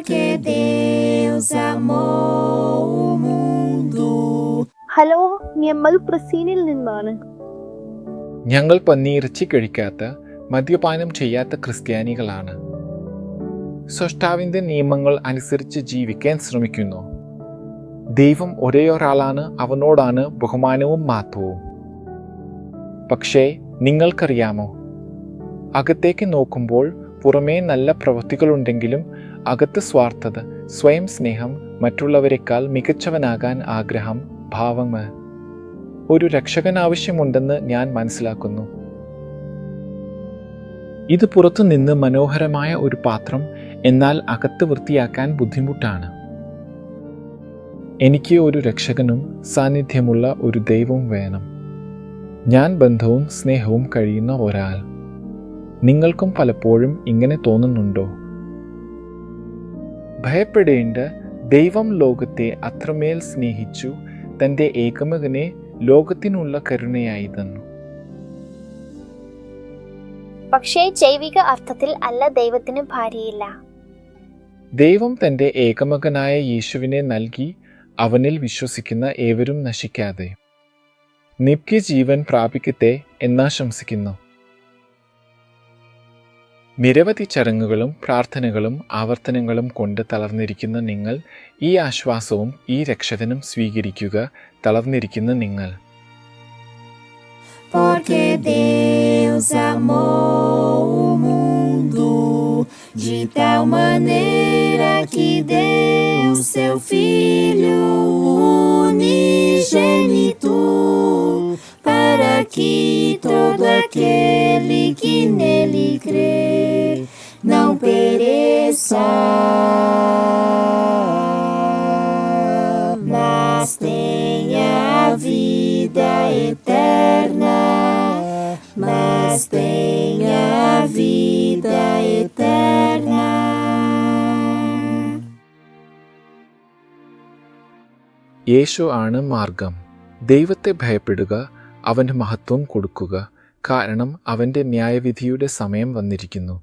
porque Deus amou o mundo. Hello ഞമ്മൾ പ്രസീനിൽ നിന്നാണ്. ഞങ്ങൾ പന്നിയിറച്ചി കഴിക്കാത്ത മദ്യപാനം ചെയ്യാത്ത ക്രിസ്ത്യാനികളാണ്. സൃഷ്ടാവിന്റെ നിയമങ്ങൾ അനുസരിച്ച് ജീവിക്കാൻ ശ്രമിക്കുന്നു. ദൈവം ഒരേ ഒരാളാണ് അവനോടാണ് ബഹുമാനവും മാത്തവും പക്ഷേ നിങ്ങൾക്കറിയാമോ? അകത്തേക്ക് നോക്കുമ്പോൾ പുറമേ നല്ല പ്രവൃത്തികളുണ്ടെങ്കിലും അകത്ത് സ്വാർത്ഥത സ്വയം സ്നേഹം മറ്റുള്ളവരെക്കാൾ മികച്ചവനാകാൻ ആഗ്രഹം ഭാവങ്ങൾ ഒരു രക്ഷകൻ ആവശ്യമുണ്ടെന്ന് ഞാൻ മനസ്സിലാക്കുന്നു. ഇത് പുറത്തുനിന്ന് മനോഹരമായ ഒരു പാത്രം എന്നാൽ അകത്ത് വൃത്തിയാക്കാൻ ബുദ്ധിമുട്ടാണ്. എനിക്ക് ഒരു രക്ഷകനും സാന്നിധ്യമുള്ള ഒരു ദൈവവും വേണം. ഞാൻ ബന്ധവും സ്നേഹവും കഴിയുന്ന ഒരാൾ. നിങ്ങൾക്കും പലപ്പോഴും ഇങ്ങനെ തോന്നുന്നുണ്ടോ? ഭയപ്പെടേണ്ട ദൈവം ലോകത്തെ അത്രമേൽ സ്നേഹിച്ചു തന്റെ ഏകമകനെ ലോകത്തിനുള്ള കരുണയായി തന്നു. പക്ഷേ ജൈവിക അർത്ഥത്തിൽ അല്ല ദൈവത്തിന് ഭാര്യയില്ല. ദൈവം തന്റെ ഏകമകനായ യേശുവിനെ നൽകി അവനിൽ വിശ്വസിക്കുന്ന ഏവരും നശിക്കാതെ. നിത്യജീവൻ പ്രാപിക്കട്ടെ എന്നാശംസിക്കുന്നു നിരവധി ചടങ്ങുകളും പ്രാർത്ഥനകളും ആവർത്തനങ്ങളും കൊണ്ട് തളർന്നിരിക്കുന്ന നിങ്ങൾ ഈ ആശ്വാസവും ഈ രക്ഷകനും സ്വീകരിക്കുക തളർന്നിരിക്കുന്ന നിങ്ങൾ. De tal maneira que deu seu Filho unigênito, para que todo aquele que nele crê não pereça, mas tenha a vida eterna, mas tenha a vida eterna. യേശു ആണ് മാർഗം ദൈവത്തെ ഭയപ്പെടുക അവന്റെ മഹത്വം കൊടുക്കുക കാരണം അവന്റെ ന്യായവിധിയുടെ സമയം വന്നിരിക്കുന്നു.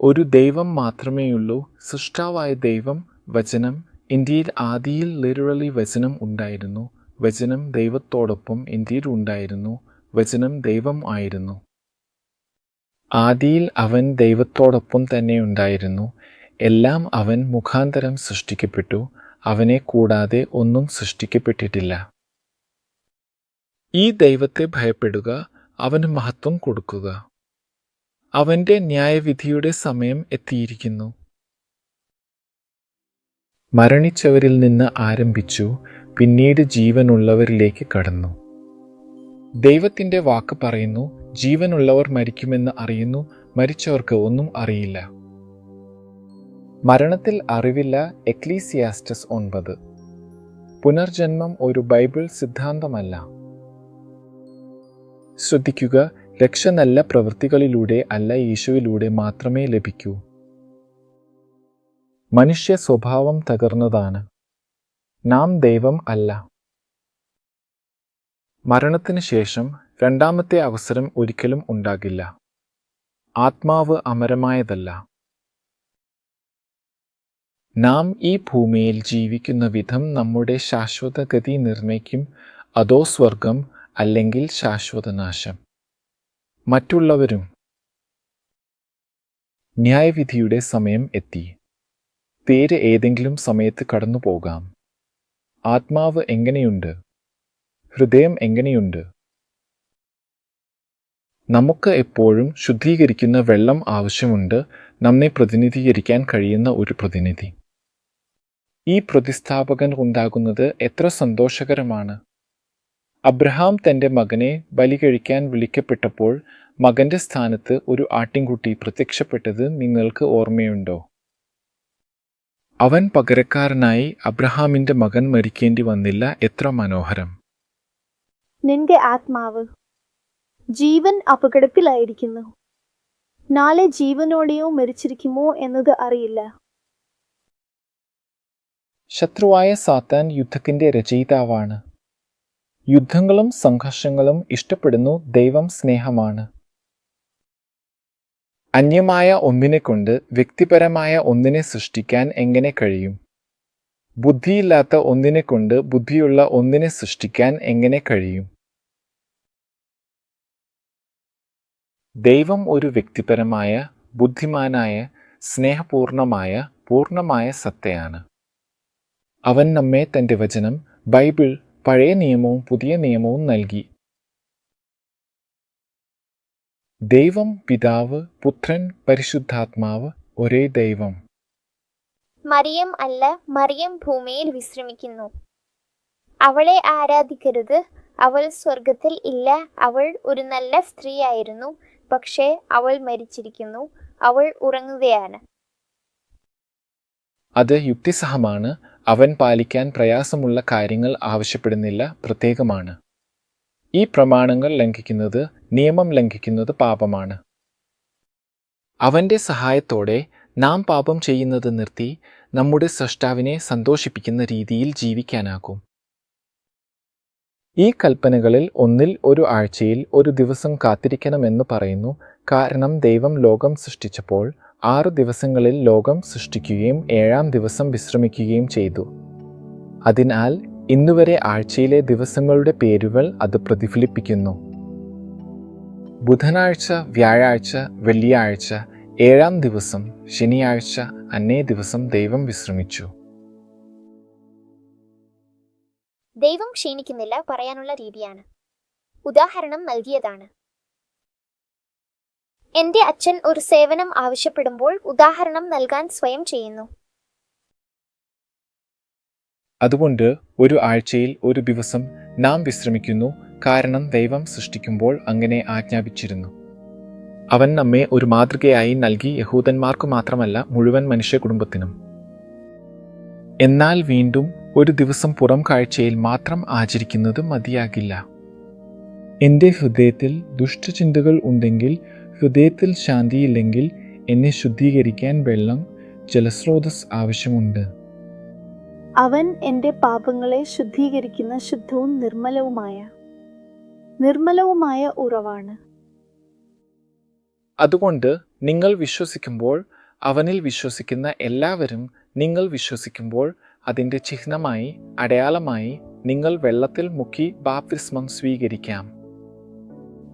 ഒരു ദൈവം മാത്രമേയുള്ളൂ സൃഷ്ടാവായ ദൈവം വചനം ഇന്ത്യയിൽ ആദിയിൽ ലിറ്ററലി വചനം ഉണ്ടായിരുന്നു വചനം ദൈവത്തോടൊപ്പം ഇന്ത്യയിൽ ഉണ്ടായിരുന്നു വചനം ദൈവം ആയിരുന്നു. ആദിയിൽ അവൻ ദൈവത്തോടൊപ്പം തന്നെ ഉണ്ടായിരുന്നു എല്ലാം അവൻ മുഖാന്തരം സൃഷ്ടിക്കപ്പെട്ടു അവനെ കൂടാതെ ഒന്നും സൃഷ്ടിക്കപ്പെട്ടിട്ടില്ല. ഈ ദൈവത്തെ ഭയപ്പെടുക അവന് മഹത്വം കൊടുക്കുക. അവന്റെ ന്യായവിധിയുടെ സമയം എത്തിയിരിക്കുന്നു. മരണിച്ചവരിൽ നിന്ന് ആരംഭിച്ചു പിന്നീട് ജീവനുള്ളവരിലേക്ക് കടന്നു. ദൈവത്തിന്റെ വാക്ക് പറയുന്നു ജീവനുള്ളവർ മരിക്കുമെന്ന് അറിയുന്നു മരിച്ചവർക്ക് ഒന്നും അറിയില്ല. മരണത്തിൽ അറിവില്ല എക്ലീസിയാസ്റ്റസ് ഒൻപത്. പുനർജന്മം ഒരു ബൈബിൾ സിദ്ധാന്തമല്ല. ശ്രദ്ധിക്കുക രക്ഷ നല്ല പ്രവൃത്തികളിലൂടെ അല്ല യേശുവിലൂടെ മാത്രമേ ലഭിക്കൂ. മനുഷ്യ സ്വഭാവം തകർന്നതാണ്. നാം ദൈവം അല്ല. മരണത്തിന് ശേഷം രണ്ടാമത്തെ അവസരം ഒരിക്കലും ഉണ്ടാകില്ല. ആത്മാവ് അമരമായതല്ല. നാം ഈ ഭൂമിയിൽ ജീവിക്കുന്ന വിധം നമ്മുടെ ശാശ്വതഗതി നിർണയിക്കും അതോ സ്വർഗം അല്ലെങ്കിൽ ശാശ്വതനാശം. മറ്റുള്ളവരും ന്യായവിധിയുടെ സമയം എത്തി. പേര് ഏതെങ്കിലും സമയത്ത് കടന്നു പോകാം. ആത്മാവ് എങ്ങനെയുണ്ട്? ഹൃദയം എങ്ങനെയുണ്ട്? നമുക്ക് എപ്പോഴും ശുദ്ധീകരിക്കുന്ന വെള്ളം ആവശ്യമുണ്ട്. നമ്മെ പ്രതിനിധീകരിക്കാൻ കഴിയുന്ന ഒരു പ്രതിനിധി. ഈ പ്രതിസ്ഥാപകൻ ഉണ്ടാകുന്നത് എത്ര സന്തോഷകരമാണ്. അബ്രഹാം തന്റെ മകനെ ബലി കഴിക്കാൻ വിളിക്കപ്പെട്ടപ്പോൾ മകന്റെ സ്ഥാനത്ത് ഒരു ആട്ടിൻകുട്ടി പ്രത്യക്ഷപ്പെട്ടത് നിങ്ങൾക്ക് ഓർമ്മയുണ്ടോ? അവൻ പകരക്കാരനായി അബ്രഹാമിന്റെ മകൻ മരിക്കേണ്ടി വന്നില്ല എത്ര മനോഹരം. നിന്റെ ആത്മാവ് ജീവൻ അപകടത്തിലായിരിക്കുന്നു. നാളെ ജീവനോടെയോ മരിച്ചിരിക്കുമോ എന്നത് അറിയില്ല. ശത്രുവായ സാത്താൻ യുദ്ധത്തിന്റെ രചയിതാവാണ്. യുദ്ധങ്ങളും സംഘർഷങ്ങളും ഇഷ്ടപ്പെടുന്നു ദൈവം സ്നേഹമാണ്. അന്യമായ ഒന്നിനെക്കൊണ്ട് വ്യക്തിപരമായ ഒന്നിനെ സൃഷ്ടിക്കാൻ എങ്ങനെ കഴിയും? ബുദ്ധിയില്ലാത്ത ഒന്നിനെക്കൊണ്ട് ബുദ്ധിയുള്ള ഒന്നിനെ സൃഷ്ടിക്കാൻ എങ്ങനെ കഴിയും? ദൈവം ഒരു വ്യക്തിപരമായ ബുദ്ധിമാനായ സ്നേഹപൂർണമായ പൂർണമായ സത്തയാണ്. അവൻ നമ്മെ തന്റെ വചനം ബൈബിൾ പഴയ നിയമവും പുതിയ നിയമവും നൽകി. ദൈവം പിതാവ് പുത്രൻ പരിശുദ്ധാത്മാവ് ഒരേ ദൈവം. മറിയം അല്ല മറിയം ഭൂമിയിൽ വിശ്രമിക്കുന്നു. അവളെ ആരാധിക്കരുത്. അവൾ സ്വർഗത്തിൽ ഇല്ല. അവൾ ഒരു നല്ല സ്ത്രീയായിരുന്നു. പക്ഷേ അവൾ മരിച്ചിരിക്കുന്നു. അവൾ ഉറങ്ങുകയാണ്. അത് യുക്തിസഹമാണ്. അവൻ പാലിക്കാൻ പ്രയാസമുള്ള കാര്യങ്ങൾ ആവശ്യപ്പെടുന്നില്ല പ്രത്യേകമാണ്. ഈ പ്രമാണങ്ങൾ ലംഘിക്കുന്നത് നിയമം ലംഘിക്കുന്നത് പാപമാണ്. അവന്റെ സഹായത്തോടെ നാം പാപം ചെയ്യുന്നത് നിർത്തി നമ്മുടെ സൃഷ്ടാവിനെ സന്തോഷിപ്പിക്കുന്ന രീതിയിൽ ജീവിക്കാനാകും. ഈ കൽപ്പനകളിൽ ഒന്നിൽ ഒരു ആഴ്ചയിൽ ഒരു ദിവസം കാത്തിരിക്കണമെന്ന് പറയുന്നു. കാരണം ദൈവം ലോകം സൃഷ്ടിച്ചപ്പോൾ ആറു ദിവസങ്ങളിൽ ലോകം സൃഷ്ടിക്കുകയും ഏഴാം ദിവസം വിശ്രമിക്കുകയും ചെയ്തു. അതിനാൽ ഇന്നുവരെ ആഴ്ചയിലെ ദിവസങ്ങളുടെ പേരുകൾ അത് പ്രതിഫലിപ്പിക്കുന്നു. ബുധനാഴ്ച വ്യാഴാഴ്ച വെള്ളിയാഴ്ച ഏഴാം ദിവസം ശനിയാഴ്ച അന്നേ ദിവസം ദൈവം വിശ്രമിച്ചു. ദൈവം ക്ഷീണിക്കുന്നില്ല പറയാനുള്ള രീതിയാണ്. ഉദാഹരണം നൽകിയതാണ്. എന്റെ അച്ഛൻ ഒരു സേവനം ആവശ്യപ്പെടുമ്പോൾ ഉദാഹരണം നൽകാൻ സ്വയം ചെയ്യുന്നു. അതുകൊണ്ട് ഒരു ആഴ്ചയിൽ ഒരു ദിവസം നാം വിശ്രമിക്കുന്നു കാരണം ദൈവം സൃഷ്ടിക്കുമ്പോൾ അങ്ങനെ ആജ്ഞാപിച്ചിരുന്നു. അവൻ നമ്മെ ഒരു മാതൃകയായി നൽകി യഹൂദന്മാർക്ക് മാത്രമല്ല മുഴുവൻ മനുഷ്യ കുടുംബത്തിനും എന്നാൽ വീണ്ടും ഒരു ദിവസം പുറം കാഴ്ചയിൽ മാത്രം ആചരിക്കുന്നത് മതിയാകില്ല. എന്റെ ഹൃദയത്തിൽ ദുഷ്ടചിന്തകൾ ഉണ്ടെങ്കിൽ ഹൃദയത്തിൽ ശാന്തിയില്ലെങ്കിൽ എന്നെ ശുദ്ധീകരിക്കാൻ വെള്ളം ജലസ്രോതസ് ആവശ്യമുണ്ട്. അവൻ എന്റെ പാപങ്ങളെ ശുദ്ധീകരിക്കുന്ന ശുദ്ധവും നിർമ്മലവുമായ നിർമ്മലവുമായ ഉറവാണ്. അതുകൊണ്ട് നിങ്ങൾ വിശ്വസിക്കുമ്പോൾ അവനിൽ വിശ്വസിക്കുന്ന എല്ലാവരും നിങ്ങൾ വിശ്വസിക്കുമ്പോൾ അതിന്റെ ചിഹ്നമായി അടയാളമായി നിങ്ങൾ വെള്ളത്തിൽ മുക്കി ബാപ്തിസ്മം സ്വീകരിക്കാം.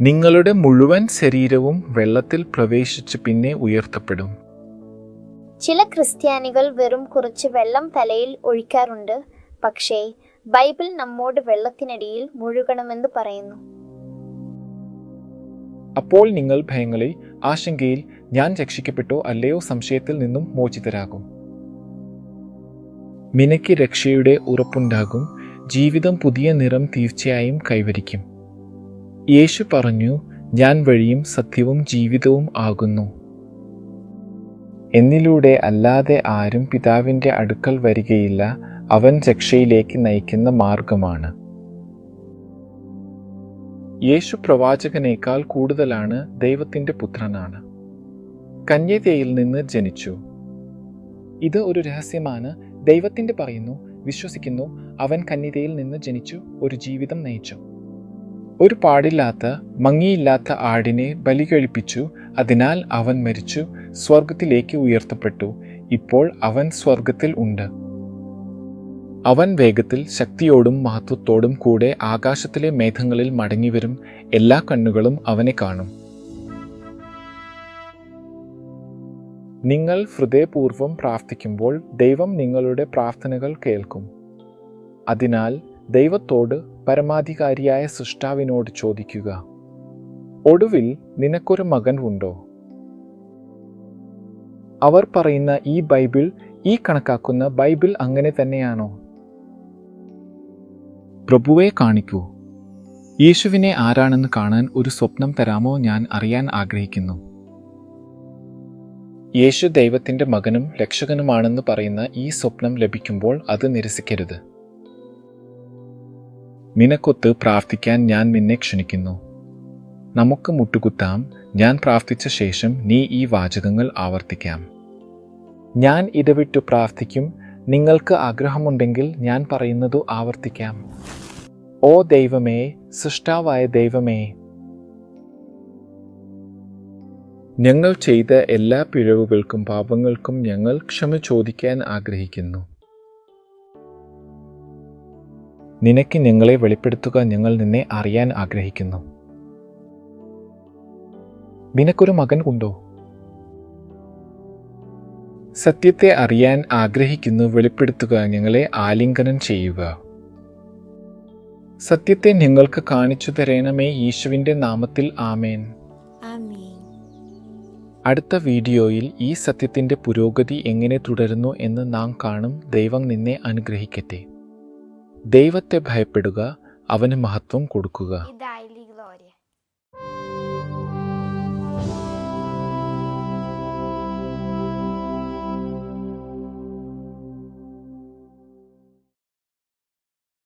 നിങ്ങളുടെ മുഴുവൻ ശരീരവും വെള്ളത്തിൽ പ്രവേശിച്ച് പിന്നെ ഉയർത്തപ്പെടും. ചില ക്രിസ്ത്യാനികൾ വെറും കുറച്ച് വെള്ളം തലയിൽ ഒഴിക്കാറുണ്ട്. പക്ഷേ ബൈബിൾ നമ്മോട് വെള്ളത്തിനടിയിൽ മുഴുകണമെന്ന് പറയുന്നു. അപ്പോൾ നിങ്ങൾ ഭയങ്ങളിൽ ആശങ്കയിൽ ഞാൻ രക്ഷിക്കപ്പെട്ടോ അല്ലയോ സംശയത്തിൽ നിന്നും മോചിതരാകും. മിനയ്ക്ക് രക്ഷയുടെ ഉറപ്പുണ്ടാകും. ജീവിതം പുതിയ നിറം തീർച്ചയായും കൈവരിക്കും. യേശു പറഞ്ഞു ഞാൻ വഴിയും സത്യവും ജീവിതവും ആകുന്നു. എന്നിലൂടെ അല്ലാതെ ആരും പിതാവിന്റെ അടുക്കൽ വരികയില്ല. അവൻ രക്ഷയിലേക്ക് നയിക്കുന്ന മാർഗമാണ്. യേശു പ്രവാചകനേക്കാൾ കൂടുതലാണ് ദൈവത്തിന്റെ പുത്രനാണ്. കന്യതയിൽ നിന്ന് ജനിച്ചു. ഇത് ഒരു രഹസ്യമാണ്. ദൈവത്തിന്റെ പറയുന്നു വിശ്വസിക്കുന്നു അവൻ കന്യതയിൽ നിന്ന് ജനിച്ചു ഒരു ജീവിതം നയിച്ചു. ഒരു പാടില്ലാത്ത മങ്ങിയില്ലാത്ത ആടിനെ ബലി കഴിപ്പിച്ചു അതിനാൽ അവൻ മരിച്ചു സ്വർഗത്തിലേക്ക് ഉയർത്തപ്പെട്ടു. ഇപ്പോൾ അവൻ സ്വർഗത്തിൽ ഉണ്ട്. അവൻ വേഗത്തിൽ ശക്തിയോടും മഹത്വത്തോടും കൂടെ ആകാശത്തിലെ മേഘങ്ങളിൽ മടങ്ങിവരും. എല്ലാ കണ്ണുകളും അവനെ കാണും. നിങ്ങൾ ഹൃദയപൂർവം പ്രാർത്ഥിക്കുമ്പോൾ ദൈവം നിങ്ങളുടെ പ്രാർത്ഥനകൾ കേൾക്കും. അതിനാൽ ദൈവത്തോട് പരമാധികാരിയായ സൃഷ്ടാവിനോട് ചോദിക്കുക ഒടുവിൽ നിനക്കൊരു മകൻ ഉണ്ടോ? അവർ പറയുന്ന ഈ ബൈബിൾ ഈ കണക്കാക്കുന്ന ബൈബിൾ അങ്ങനെ തന്നെയാണോ? പ്രഭുവെ കാണിക്കൂ. യേശുവിനെ ആരാണെന്ന് കാണാൻ ഒരു സ്വപ്നം തരാമോ ഞാൻ അറിയാൻ ആഗ്രഹിക്കുന്നു. യേശു ദൈവത്തിന്റെ മകനും രക്ഷകനുമാണെന്ന് പറയുന്ന ഈ സ്വപ്നം ലഭിക്കുമ്പോൾ അത് നിരസിക്കരുത്. നിനക്കൊത്ത് പ്രാർത്ഥിക്കാൻ ഞാൻ നിന്നെ ക്ഷണിക്കുന്നു. നമുക്ക് മുട്ടുകുത്താം. ഞാൻ പ്രാർത്ഥിച്ച ശേഷം നീ ഈ വാചകങ്ങൾ ആവർത്തിക്കാം. ഞാൻ ഇടവിട്ടു പ്രാർത്ഥിക്കും. നിങ്ങൾക്ക് ആഗ്രഹമുണ്ടെങ്കിൽ ഞാൻ പറയുന്നത് ആവർത്തിക്കാം. ഓ ദൈവമേ സൃഷ്ടാവായ ദൈവമേ. ഞങ്ങൾ ചെയ്ത എല്ലാ പിഴവുകൾക്കും പാപങ്ങൾക്കും ഞങ്ങൾ ക്ഷമ ചോദിക്കാൻ ആഗ്രഹിക്കുന്നു. നിനക്ക് ഞങ്ങളെ വെളിപ്പെടുത്തുക ഞങ്ങൾ നിന്നെ അറിയാൻ ആഗ്രഹിക്കുന്നു. നിനക്കൊരു മകൻ ഉണ്ടോ? സത്യത്തെ അറിയാൻ ആഗ്രഹിക്കുന്നു വെളിപ്പെടുത്തുക ഞങ്ങളെ ആലിംഗനം ചെയ്യുക. സത്യത്തെ നിങ്ങൾക്ക് കാണിച്ചു തരണമേ യേശുവിന്റെ നാമത്തിൽ ആമേൻ. അടുത്ത വീഡിയോയിൽ ഈ സത്യത്തിന്റെ പുരോഗതി എങ്ങനെ തുടരുന്നു എന്ന് നാം കാണും. ദൈവം നിന്നെ അനുഗ്രഹിക്കട്ടെ. ദൈവത്തെ ഭയപ്പെടുക അവന് മഹത്വം കൊടുക്കുക.